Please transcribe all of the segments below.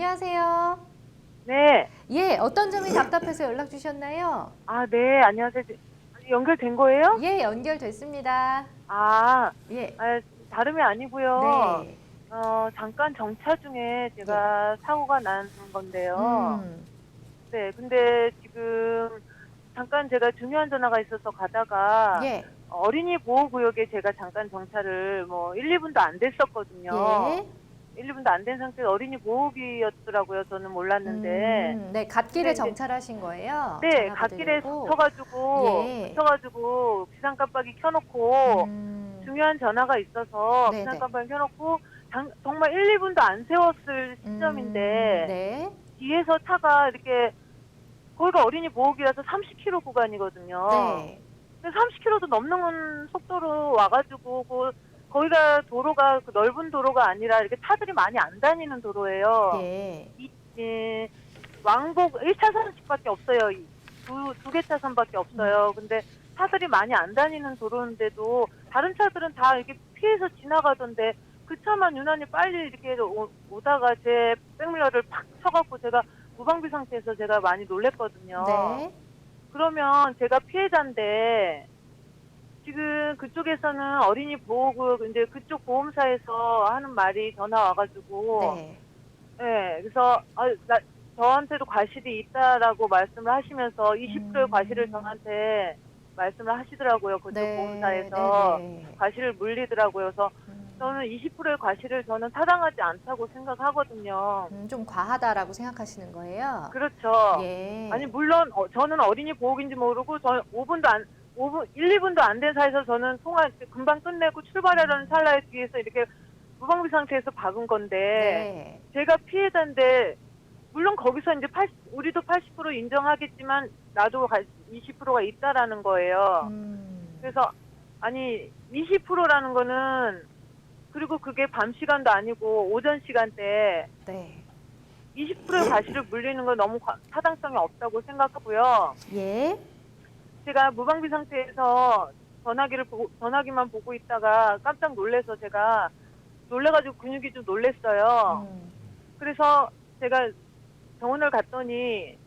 안녕하세요. 네. 예, 어떤 점이 답답해서 연락 주셨나요? 아, 네. 안녕하세요. 연결된 거예요? 예, 연결됐습니다. 아, 예. 아, 다름이 아니고요. 네. 어, 잠깐 정차 중에 제가 사고가 난 건데요. 음, 네. 근데 지금 잠깐 제가 중요한 전화가 있어서 가다가 예. 어린이 보호구역에 제가 잠깐 정차를 뭐 1, 2분도 안 됐었거든요. 예. 1, 2분도 안 된 상태에서 어린이 보호기였더라고요. 저는 몰랐는데. 음, 네, 갓길에 네, 네. 정찰하신 거예요? 네, 갓길에? 붙어가지고, 예. 붙어가지고 비상 깜빡이 켜놓고, 음, 중요한 전화가 있어서 네, 비상 네. 깜빡이 켜놓고 장- 정말 1, 2분도 안 세웠을 시점인데 음, 네. 뒤에서 차가 이렇게 거기가 어린이 보호기라서 30km 구간이거든요. 네. 근데 30km도 넘는 속도로 와가지고 그 거기가 도로가 그 넓은 도로가 아니라 이렇게 차들이 많이 안 다니는 도로예요. 예. 이, 예, 왕복 1차선씩밖에 없어요. 이 두, 두 개 차선밖에 없어요. 근데 차들이 많이 안 다니는 도로인데도 다른 차들은 다 이렇게 피해서 지나가던데 그 차만 유난히 빨리 이렇게 오, 오다가 제 백밀러를 팍 쳐갖고 제가 무방비 상태에서 제가 많이 놀랬거든요. 네. 그러면 제가 피해자인데 지금 그쪽에서는 어린이 보호구역 이제 그쪽 보험사에서 하는 말이 전화 와가지고 네. 네, 그래서 아, 나, 저한테도 과실이 있다라고 말씀을 하시면서 20%의 음. 과실을 저한테 말씀을 하시더라고요. 그쪽 네. 보험사에서 네, 네. 과실을 물리더라고요. 그래서 음, 저는 20%의 과실을 저는 타당하지 않다고 생각하거든요. 음, 좀 과하다라고 생각하시는 거예요? 그렇죠. 예. 아니 물론 어, 저는 어린이 보호인지 모르고 저 5분도 안 5분 1, 2분도 안 된 사이에서 저는 통화 금방 끝내고 출발하려는 찰나에 뒤에서 이렇게 무방비 상태에서 박은 건데 네. 제가 피해자인데 물론 거기서 이제 80, 우리도 80% 인정하겠지만 나도 20%가 있다라는 거예요. 음, 그래서 아니 20%라는 거는 그리고 그게 밤 시간도 아니고 오전 시간대 네. 20%의 과실을 물리는 건 너무 과- 타당성이 없다고 생각하고요. 예. 제가 무방비 상태에서 전화기를 보고 전화기만 보고 있다가 깜짝 놀래서 제가 놀래가지고 근육이 좀 놀랬어요. 음, 그래서 제가 병원을 갔더니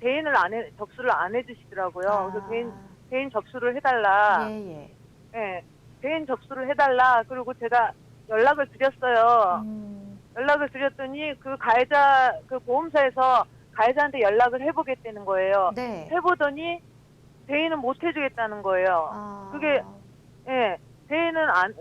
대인을 안 해, 접수를 안 해주시더라고요. 그래서 대인, 대인 접수를 해달라. 예, 예. 예, 대인 접수를 해달라. 그리고 제가 연락을 드렸어요. 음, 연락을 드렸더니 그 가해자, 그 보험사에서 가해자한테 연락을 해보겠다는 거예요. 네. 해보더니 대인은 못 해주겠다는 거예요. 아, 그게 예, 대인은 안,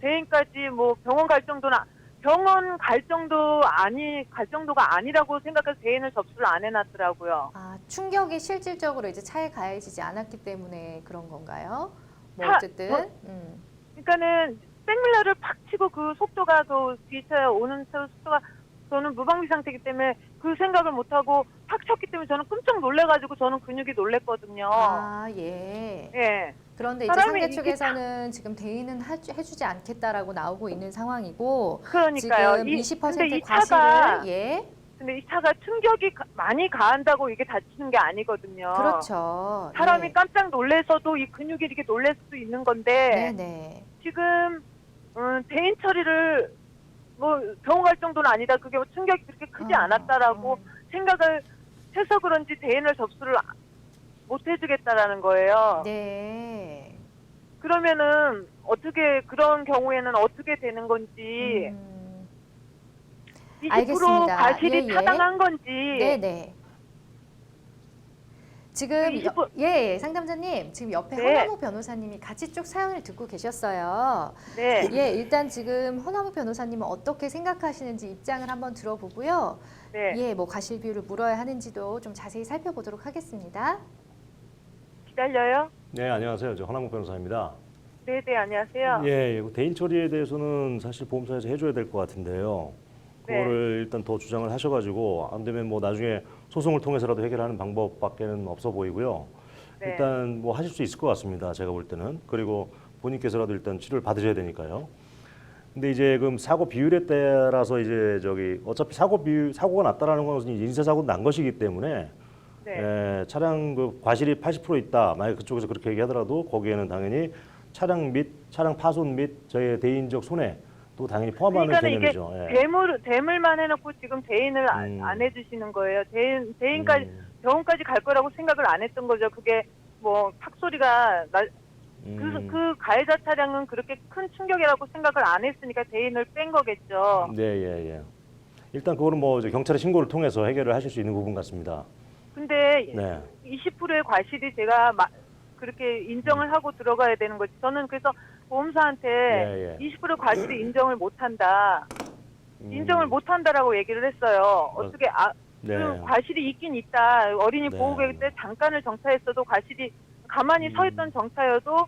대인까지 뭐 병원 갈 정도는, 아- 병원 갈 정도 아니, 갈 정도가 아니라고 생각해서 대인을 접수를 안 해놨더라고요. 아, 충격이 실질적으로 이제 차에 가해지지 않았기 때문에 그런 건가요? 뭐 차- 어쨌든 뭐- 음, 그러니까는 백밀러를 팍 치고 그 속도가 그 뒤차에 오는 차 속도가 저는 무방비 상태이기 때문에 그 생각을 못 하고 팍 쳤기 때문에 저는 끔찍 놀래가지고 저는 근육이 놀랬거든요. 아, 예. 예. 그런데 이제 사람이 상대 이게 측에서는 지금 대인은 해주지 않겠다라고 나오고 있는 상황이고 그러니까요. 지금 이- 20% 근데 이 과실을 차가 예, 근데 이 차가 충격이 가- 많이 가한다고 이게 다치는 게 아니거든요. 그렇죠. 사람이 예. 깜짝 놀래서도 이 근육이 이렇게 놀랄 수 있는 건데 네, 네. 지금 음, 대인 처리를 뭐 병원 갈 정도는 아니다. 그게 뭐 충격이 그렇게 크지 어, 않았다라고 어. 생각을 해서 그런지 대인을 접수를 아- 못 해주겠다라는 거예요. 네. 그러면은 어떻게 그런 경우에는 어떻게 되는 건지 음, 20% 알겠습니다. 과실이 예, 예. 타당한 건지 네, 네. 지금 그20% 여- 예, 예, 상담자님 지금 옆에 네. 허나무 변호사님이 같이 쭉 사연을 듣고 계셨어요. 네. 예, 일단 지금 허나무 변호사님은 어떻게 생각하시는지 입장을 한번 들어보고요. 네. 예, 뭐 과실 비율을 물어야 하는지도 좀 자세히 살펴보도록 하겠습니다. 기다려요. 네, 안녕하세요. 저 허남국 변호사입니다. 네, 네, 안녕하세요. 예, 이거 대인 처리에 대해서는 사실 보험사에서 해줘야 될 것 같은데요. 네. 그거를 일단 더 주장을 하셔가지고 안 되면 뭐 나중에 소송을 통해서라도 해결하는 방법밖에는 없어 보이고요. 네. 일단 뭐 하실 수 있을 것 같습니다. 제가 볼 때는 그리고 본인께서라도 일단 치료를 받으셔야 되니까요. 근데 이제 그럼 사고 비율에 따라서 이제 저기 어차피 사고 비율 사고가 났다라는 것은 인사 사고 난 것이기 때문에 네. 예, 차량 그 과실이 80% 있다. 만약 그쪽에서 그렇게 얘기하더라도 거기에는 당연히 차량 및 차량 파손 및 저의 대인적 손해 또 당연히 포함하는 그러니까는 이게 개념이죠. 예. 대물 대물만 해놓고 지금 대인을 안- 음. 안 해주시는 거예요. 대인 대인까지 음, 병원까지 갈 거라고 생각을 안 했던 거죠. 그게 뭐 탁소리가 나, 그, 음. 그 가해자 차량은 그렇게 큰 충격이라고 생각을 안 했으니까 대인을 뺀 거겠죠. 네, 예, 예. 일단 그거는 뭐 이제 경찰의 신고를 통해서 해결을 하실 수 있는 부분 같습니다. 근데 네. 20%의 과실이 제가 마- 그렇게 인정을 하고 들어가야 되는 거지. 저는 그래서 보험사한테 예, 예. 20% 과실이 인정을 못한다. 음, 인정을 못한다라고 얘기를 했어요. 어떻게 아, 네. 그 과실이 있긴 있다. 어린이 네. 보호구역 때 잠깐을 정차했어도 과실이 가만히 음. 서 있던 정차여도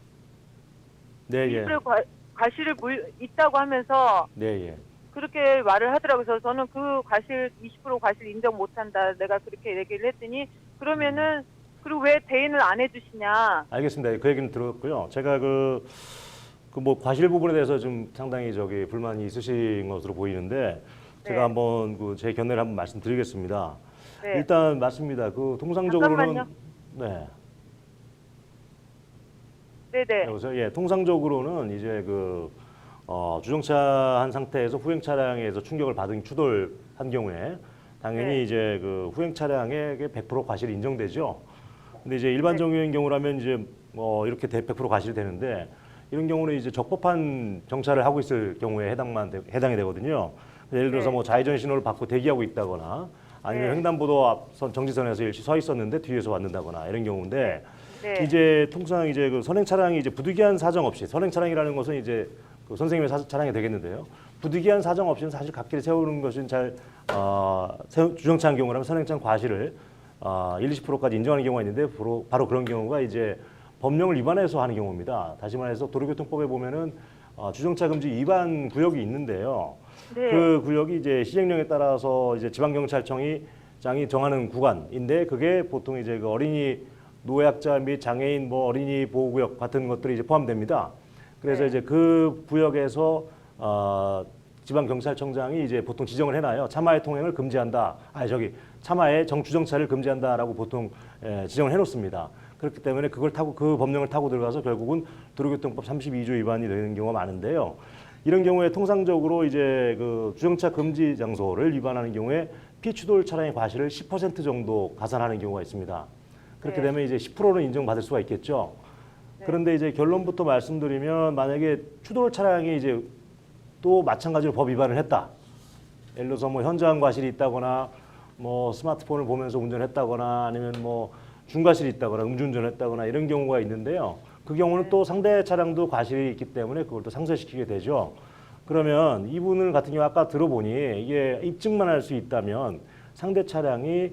네, 예. 20% 과, 과실을 물 있다고 하면서 네, 예. 그렇게 말을 하더라고요. 그래서 저는 그 과실 20% 과실 인정 못한다. 내가 그렇게 얘기를 했더니 그러면은 그리고 왜 대인을 안 해주시냐? 알겠습니다. 그 얘기는 들었고요. 제가 그, 그 뭐 과실 부분에 대해서 좀 상당히 저기 불만이 있으신 것으로 보이는데 제가 네. 한번 그 제 견해를 한번 말씀드리겠습니다. 네. 일단 맞습니다. 그 통상적으로는 잠깐만요. 네. 네네. 여기서 예, 통상적으로는 이제 그 어, 주정차 한 상태에서 후행 차량에서 충격을 받은 추돌한 경우에 당연히 네. 이제 그 후행 차량에게 100% 과실이 인정되죠. 근데 이제 일반적인 경우라면 이제 뭐 이렇게 대- 100% 과실이 되는데 이런 경우는 이제 적법한 정차를 하고 있을 경우에 해당만 되- 해당이 되거든요. 예를 들어서 네. 뭐 좌회전 신호를 받고 대기하고 있다거나 아니면 네. 횡단보도 앞선 정지선에서 일시 서 있었는데 뒤에서 왔는다거나 이런 경우인데 네. 이제 통상 이제 그 선행 차량이 이제 부득이한 사정 없이 선행 차량이라는 것은 이제 그 선생님의 사, 차량이 되겠는데요. 부득이한 사정 없이는 사실 갓길에 세우는 것은 잘 어, 주정차한 경우라면 선행차 과실을 어, 1, 20%까지 인정하는 경우가 있는데 바로, 바로 그런 경우가 이제 법령을 위반해서 하는 경우입니다. 다시 말해서 도로교통법에 보면은 어, 주정차 금지 위반 구역이 있는데요. 네. 그 구역이 이제 시행령에 따라서 이제 지방경찰청이 장이 정하는 구간인데 그게 보통 이제 그 어린이 노약자 및 장애인 뭐 어린이 보호구역 같은 것들이 이제 포함됩니다. 그래서 네. 이제 그 구역에서 어, 지방 경찰청장이 이제 보통 지정을 해놔요. 차마의 통행을 금지한다. 아 저기 차마의 정주정차를 금지한다라고 보통 예, 지정을 해놓습니다. 그렇기 때문에 그걸 타고 그 법령을 타고 들어가서 결국은 도로교통법 32조 위반이 되는 경우가 많은데요. 이런 경우에 통상적으로 이제 그 주정차 금지 장소를 위반하는 경우에 피추돌 차량의 과실을 10% 정도 가산하는 경우가 있습니다. 그렇게 네. 되면 이제 10%는 인정받을 수가 있겠죠. 네. 그런데 이제 결론부터 말씀드리면 만약에 추돌 차량이 이제 또 마찬가지로 법 위반을 했다. 예를 들어서 뭐 현저한 과실이 있다거나 뭐 스마트폰을 보면서 운전했다거나 아니면 뭐 중과실이 있다거나 음주운전을 했다거나 이런 경우가 있는데요. 그 경우는 또 상대 차량도 과실이 있기 때문에 그걸 또 상쇄시키게 되죠. 그러면 이분을 같은 경우 아까 들어보니 이게 입증만 할 수 있다면 상대 차량이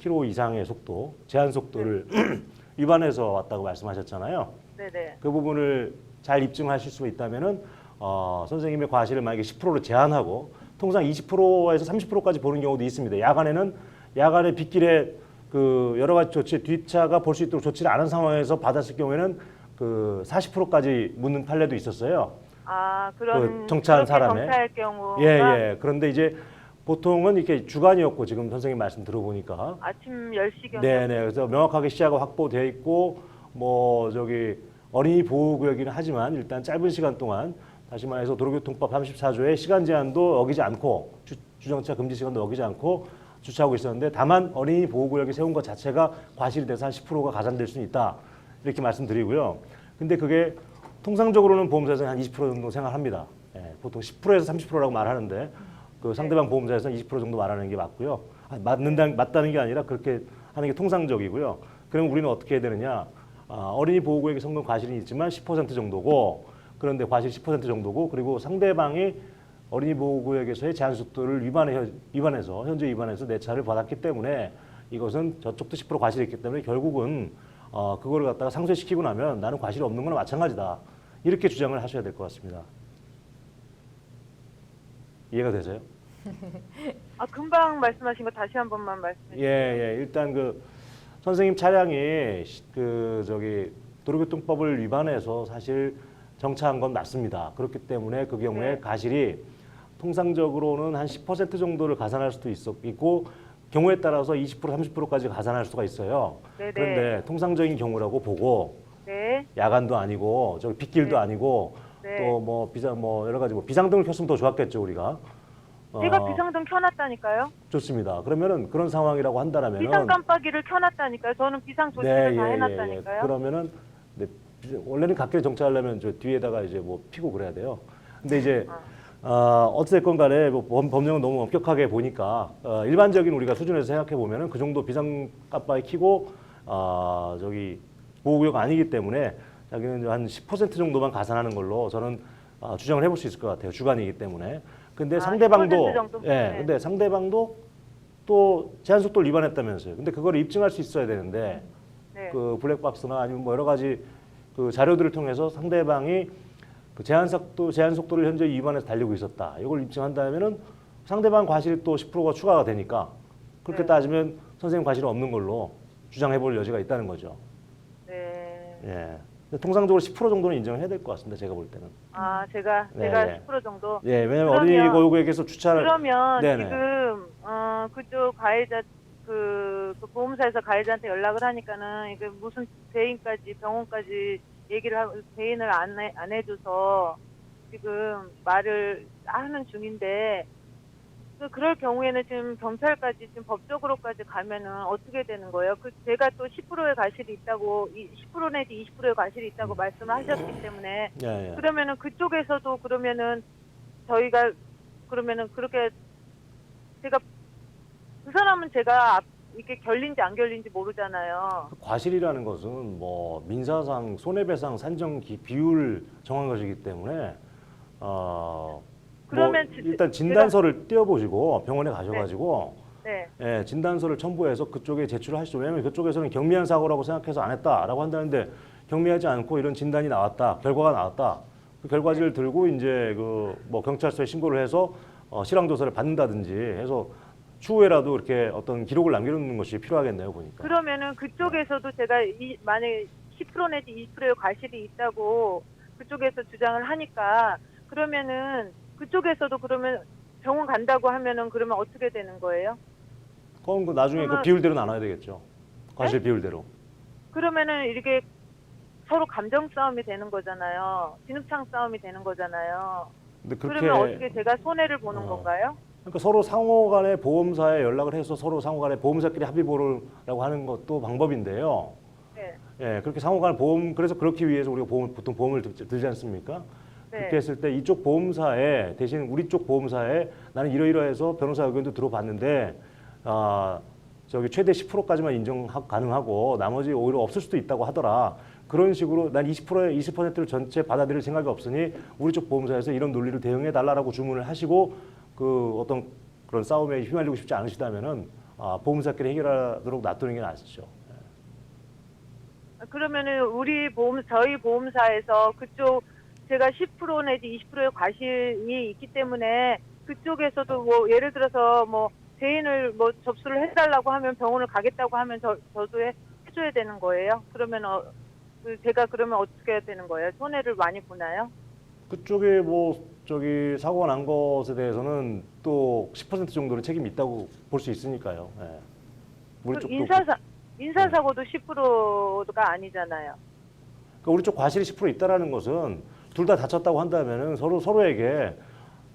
30km 이상의 속도, 제한 속도를 위반해서 왔다고 말씀하셨잖아요. 네네. 그 부분을 잘 입증하실 수 있다면은 어, 선생님의 과실을 만약에 10%로 제한하고 통상 20%에서 30%까지 보는 경우도 있습니다. 야간에는 야간에 빗길에 그 여러 가지 조치 뒷차가 볼 수 있도록 조치를 안 한 상황에서 받았을 경우에는 그 40%까지 묻는 판례도 있었어요. 아 그런 그 정차한 사람의? 경우 예, 예. 그런데 이제 보통은 이렇게 주간이었고 지금 선생님 말씀 들어보니까 아침 10시경 네, 네. 그래서 명확하게 시야가 확보되어 있고 뭐 저기 어린이 보호 구역이긴 하지만 일단 짧은 시간 동안 다시 말해서 도로교통법 34조의 시간 제한도 어기지 않고 주, 주정차 금지 시간도 어기지 않고 주차하고 있었는데 다만 어린이 보호 구역이 세운 것 자체가 과실이 돼서 한 10%가 가산될 수는 있다. 이렇게 말씀드리고요. 근데 그게 통상적으로는 보험사에서 한 20% 정도 생각합니다. 예, 보통 10%에서 30%라고 말하는데 그 상대방 보험사에서는 20% 정도 말하는 게 맞고요. 아, 맞는다, 맞다는 게 아니라 그렇게 하는 게 통상적이고요. 그럼 우리는 어떻게 해야 되느냐? 아, 어린이 보호구역의 성공 과실이 있지만 10% 정도고 그런데 과실 10% 정도고 그리고 상대방이 어린이 보호구역에서의 제한 속도를 위반해, 위반해서 현재 위반해서 내 차를 받았기 때문에 이것은 저쪽도 10% 과실이 있기 때문에 결국은 어, 그거를 갖다가 상쇄시키고 나면 나는 과실이 없는 거나 마찬가지다. 이렇게 주장을 하셔야 될 것 같습니다. 이해가 되세요? 아 금방 말씀하신 거 다시 한 번만 말씀해 예, 예. 일단 그 선생님 차량이 시- 그 저기 도로교통법을 위반해서 사실 정차한 건 맞습니다. 그렇기 때문에 그 경우에 네. 과실이 통상적으로는 한 10% 정도를 가산할 수도 있고 경우에 따라서 20% 30%까지 가산할 수가 있어요. 네네. 그런데 통상적인 경우라고 보고 네. 야간도 아니고 저기 빗길도 네. 아니고 네. 네. 또 뭐 비상 뭐 여러 가지 뭐 비상등을 켰으면 더 좋았겠죠 우리가. 어, 제가 비상등 켜놨다니까요. 좋습니다. 그러면은 그런 상황이라고 한다라면은 비상 깜빡이를 켜놨다니까요. 저는 비상 조치를 다 해놨다니까요. 그러면은 네, 원래는 갓길에 정차하려면 저 뒤에다가 이제 뭐 피고 그래야 돼요. 근데 이제 어, 어찌됐건 간에 뭐 범, 법령은 너무 엄격하게 보니까 어, 일반적인 우리가 수준에서 생각해 보면은 그 정도 비상 깜빡이 켜고 아 저기 보호구역 아니기 때문에 자기는 한 10% 정도만 가산하는 걸로 저는 아, 주장을 해볼 수 있을 것 같아요. 주간이기 때문에. 근데 아, 상대방도 10% 정도? 예, 네. 근데 상대방도 또 제한 속도를 위반했다면서요. 근데 그걸 입증할 수 있어야 되는데 네. 그 블랙박스나 아니면 뭐 여러 가지 그 자료들을 통해서 상대방이 그 제한 속도 제한 속도를 현재 위반해서 달리고 있었다. 이걸 입증한다면은 상대방 과실이 또 10%가 추가가 되니까 그렇게 네. 따지면 선생님 과실은 없는 걸로 주장해 볼 여지가 있다는 거죠. 네. 예. 통상적으로 10% 정도는 인정을 해야 될 것 같습니다. 제가 볼 때는. 아 제가 네, 제가 네. 10% 정도. 예, 왜냐면 그러면- 어린이 보호구역에서 주차를 그러면 네네. 지금 어 그쪽 가해자 그, 그 보험사에서 가해자한테 연락을 하니까는 이게 무슨 대인까지 병원까지 얘기를 하고 대인을 안, 해, 안 해줘서 지금 말을 하는 중인데 그 그럴 경우에는 지금 경찰까지 지금 법적으로까지 가면은 어떻게 되는 거예요? 그 제가 또 10%의 과실이 있다고 이10% 내지 20%의 과실이 있다고 말씀을 하셨기 때문에 예, 예. 그러면은 그쪽에서도 그러면은 저희가 그러면은 그렇게 제가 그 사람은 제가 앞- 이게 결린지 안 결린지 모르잖아요. 그 과실이라는 것은 뭐 민사상 손해배상 산정 기- 비율 정한 것이기 때문에 어, 그러면 뭐 지- 일단 진단서를 띄워보시고 병원에 가셔가지고 네. 예, 진단서를 첨부해서 그쪽에 제출을 하시죠. 왜냐하면 그쪽에서는 경미한 사고라고 생각해서 안 했다라고 한다는데 경미하지 않고 이런 진단이 나왔다, 결과가 나왔다. 그 결과지를 들고 이제 그 뭐 경찰서에 신고를 해서 어, 실황 조사를 받는다든지 해서 추후에라도 이렇게 어떤 기록을 남겨놓는 것이 필요하겠네요 보니까. 그러면은 그쪽에서도 제가 이 만약에 10% 내지 20%의 과실이 있다고 그쪽에서 주장을 하니까 그러면은 그쪽에서도 그러면 병원 간다고 하면은 그러면 어떻게 되는 거예요? 그럼 그 나중에 그 그러면- 비율대로 나눠야 되겠죠. 과실 비율대로. 그러면은 이렇게 서로 감정 싸움이 되는 거잖아요. 진흙창 싸움이 되는 거잖아요. 근데 그렇게 그러면 어떻게 제가 손해를 보는 어. 건가요? 그러니까 서로 상호 간에 보험사에 연락을 해서 서로 상호 간에 보험사끼리 합의 보호라고 하는 것도 방법인데요. 네. 예, 그렇게 상호간 보험 그래서 그렇기 위해서 우리가 보험, 보통 보험을 들- 들지 않습니까? 네. 그렇게 했을 때 이쪽 보험사에 대신 우리 쪽 보험사에 나는 이러이러해서 변호사 의견도 들어봤는데 아 저기 최대 10%까지만 인정 가능하고 나머지 오히려 없을 수도 있다고 하더라. 그런 식으로 난 20%에 20%를 전체 받아들일 생각이 없으니 우리 쪽 보험사에서 이런 논리를 대응해 달라라고 주문을 하시고 그 어떤 그런 싸움에 휘말리고 싶지 않으시다면은 아, 보험사끼리 해결하도록 놔두는 게 낫죠. 그러면은 우리 보험 저희 보험사에서 그쪽 제가 10% 내지 20%의 과실이 있기 때문에 그쪽에서도 뭐 예를 들어서 뭐 대인을 뭐 접수를 해달라고 하면 병원을 가겠다고 하면 저 저도 해, 해줘야 되는 거예요. 그러면 어, 그 제가 그러면 어떻게 해야 되는 거예요? 손해를 많이 보나요? 그쪽에 뭐 저기 사고가 난 것에 대해서는 또 10% 정도는 책임이 있다고 볼 수 있으니까요. 예. 우리 그 쪽도 인사사 인사사고도 10%가 아니잖아요. 그러니까 우리 쪽 과실이 10% 있다라는 것은 둘 다 다쳤다고 한다면은 서로 서로에게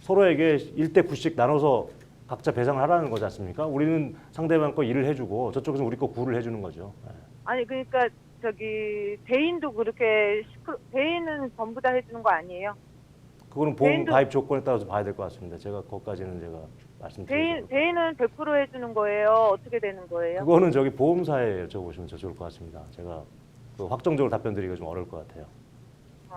서로에게 1대 9씩 나눠서 각자 배상을 하라는 거지 않습니까? 우리는 상대방 거 일을 해주고 저쪽에서 우리 거 구를 해주는 거죠. 예. 아니 그러니까 저기 대인도 그렇게 10% 대인은 전부 다 해주는 거 아니에요? 그거는 보험 개인도- 가입 조건에 따라서 봐야 될 것 같습니다. 제가 그것까지는 제가 대인 말씀드리죠. 대인은 100% 해주는 거예요. 어떻게 되는 거예요? 그거는 저기 보험사에 여쭤보시면 더 좋을 것 같습니다. 제가 그 확정적으로 답변드리기가 좀 어려울 것 같아요.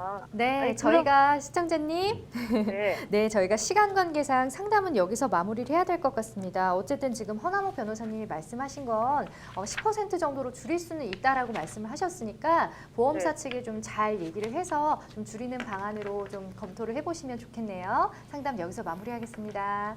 아, 네, 아니, 저희가 시청자님, 네. 네, 저희가 시간 관계상 상담은 여기서 마무리를 해야 될 것 같습니다. 어쨌든 지금 허나모 변호사님이 말씀하신 건 어, 10% 정도로 줄일 수는 있다라고 말씀을 하셨으니까 보험사 네. 측에 좀 잘 얘기를 해서 좀 줄이는 방안으로 좀 검토를 해보시면 좋겠네요. 상담 여기서 마무리하겠습니다.